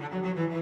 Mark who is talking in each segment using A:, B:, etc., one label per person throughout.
A: Thank you.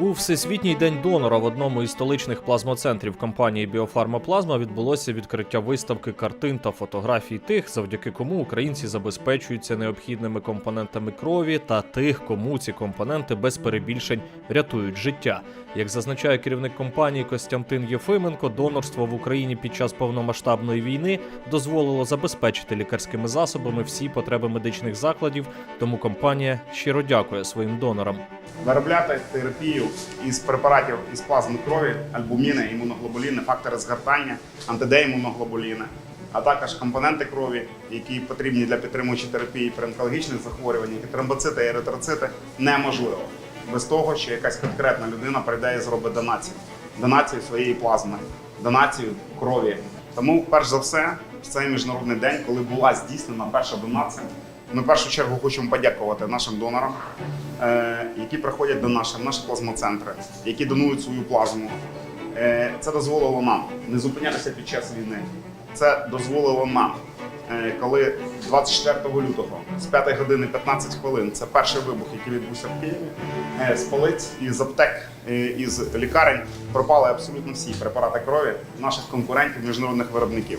A: У всесвітній день донора в одному із столичних плазмоцентрів компанії Біофарма Плазма відбулося відкриття виставки картин та фотографій тих, завдяки кому українці забезпечуються необхідними компонентами крові, та тих, кому ці компоненти без перебільшень рятують життя. Як зазначає керівник компанії Костянтин Єфименко, донорство в Україні під час повномасштабної війни дозволило забезпечити лікарськими засобами всі потреби медичних закладів. Тому компанія щиро дякує своїм донорам.
B: виробляти терапію із препаратів із плазми крові, альбуміни, імуноглобуліни, фактори згортання, антидеімуноглобуліни, а також компоненти крові, які потрібні для підтримуючої терапії при онкологічних захворюваннях, тромбоцити і еритроцити, неможливо без того, що якась конкретна людина прийде і зробить донацію, донацію своєї плазми, донацію крові. Тому, перш за все, в цей міжнародний день, коли була здійснена перша донація, ми в першу чергу хочемо подякувати нашим донорам, е, які приходять до наших, наші плазмоцентри, які донують свою плазму. Е, Це дозволило нам не зупинятися під час війни. Це дозволило нам, е, коли 24 лютого з 5 години 15 хвилин, це перший вибух, який відбувся в Києві, з полиць із аптек, із лікарень пропали абсолютно всі препарати крові наших конкурентів, міжнародних виробників.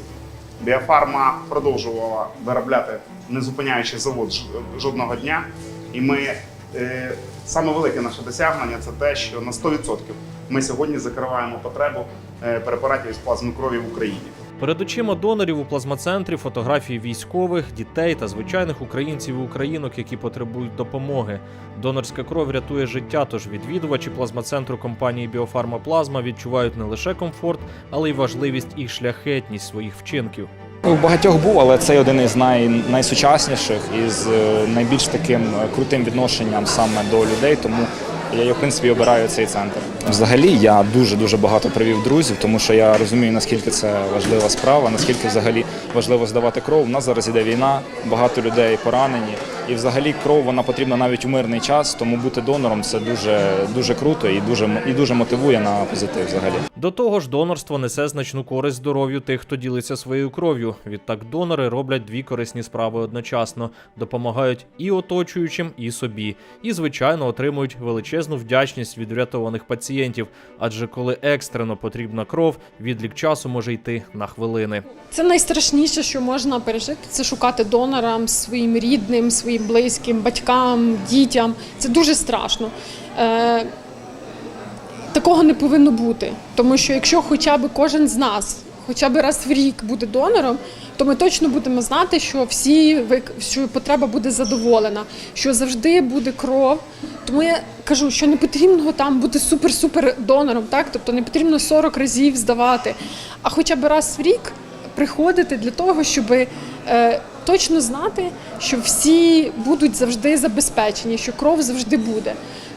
B: Біофарма продовжувала виробляти, не зупиняючи завод жодного дня. І ми е, саме велике наше досягнення це те, що на 100% ми сьогодні закриваємо потребу е, препаратів із плазми крові в Україні.
A: Перед очима донорів у плазмоцентрі фотографії військових, дітей та звичайних українців і українок, які потребують допомоги. Донорська кров рятує життя, тож відвідувачі плазмоцентру компанії Біофарма Плазма відчувають не лише комфорт, але й важливість і шляхетність своїх вчинків.
C: У багатьох був, але цей один із най, найсучасніших із е, найбільш таким е, крутим відношенням саме до людей. Тому я, в принципі, обираю цей центр. Взагалі, я дуже дуже багато привів друзів, тому що я розумію, наскільки це важлива справа, наскільки взагалі важливо здавати кров. У нас зараз іде війна, багато людей поранені, і взагалі кров вона потрібна навіть у мирний час. Тому бути донором це дуже дуже круто і дуже і дуже мотивує на позитив. Взагалі.
A: До того ж, донорство несе значну користь здоров'ю тих, хто ділиться своєю кров'ю. Відтак, донори роблять дві корисні справи одночасно: допомагають і оточуючим, і собі, і звичайно отримують величезну вдячність від врятованих пацієнтів. Адже коли екстрено потрібна кров, відлік часу може йти на хвилини.
D: Це найстрашніше, що можна пережити. Це шукати донорам своїм рідним, своїм близьким, батькам, дітям. Це дуже страшно. Такого не повинно бути. Тому що якщо хоча б кожен з нас, хоча б раз в рік буде донором, то ми точно будемо знати, що всі що потреба буде задоволена, що завжди буде кров. Тому я кажу, що не потрібно там бути супер-супер донором, так тобто не потрібно 40 разів здавати, а хоча б раз в рік приходити для того, щоб е, точно знати, що всі будуть завжди забезпечені, що кров завжди буде.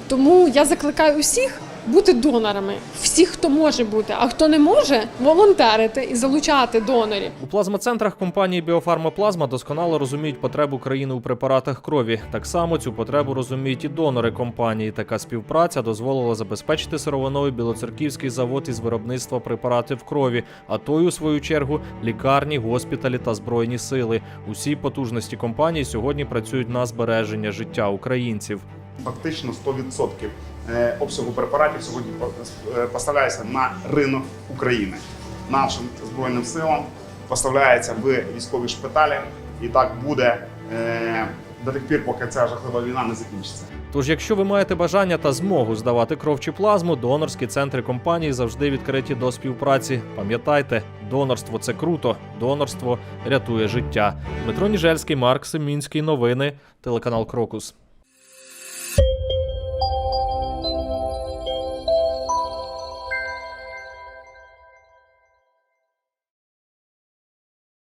D: Тому я закликаю усіх бути донорами, всіх, хто може бути, а хто не може, волонтерити і залучати донорів.
A: У плазмоцентрах компанії Біофарма Плазма досконало розуміють потребу країни у препаратах крові. Так само цю потребу розуміють і донори компанії. Така співпраця дозволила забезпечити сировиною білоцерківський завод із виробництва препаратів крові, а той, у свою чергу, лікарні, госпіталі та збройні сили. Усі потужності компанії сьогодні працюють на збереження життя українців.
B: Фактично 100% е, обсягу препаратів сьогодні е, поставляється на ринок України. Нашим збройним силам поставляється в військові шпиталі, і так буде е, до тих пір, поки ця жахлива війна не закінчиться.
A: Тож, якщо ви маєте бажання та змогу здавати кров чи плазму, донорські центри компанії завжди відкриті до співпраці. Пам'ятайте, донорство це круто, донорство рятує життя. Дмитро Ніжельський, Марк Семінський. Новини, телеканал Крокус.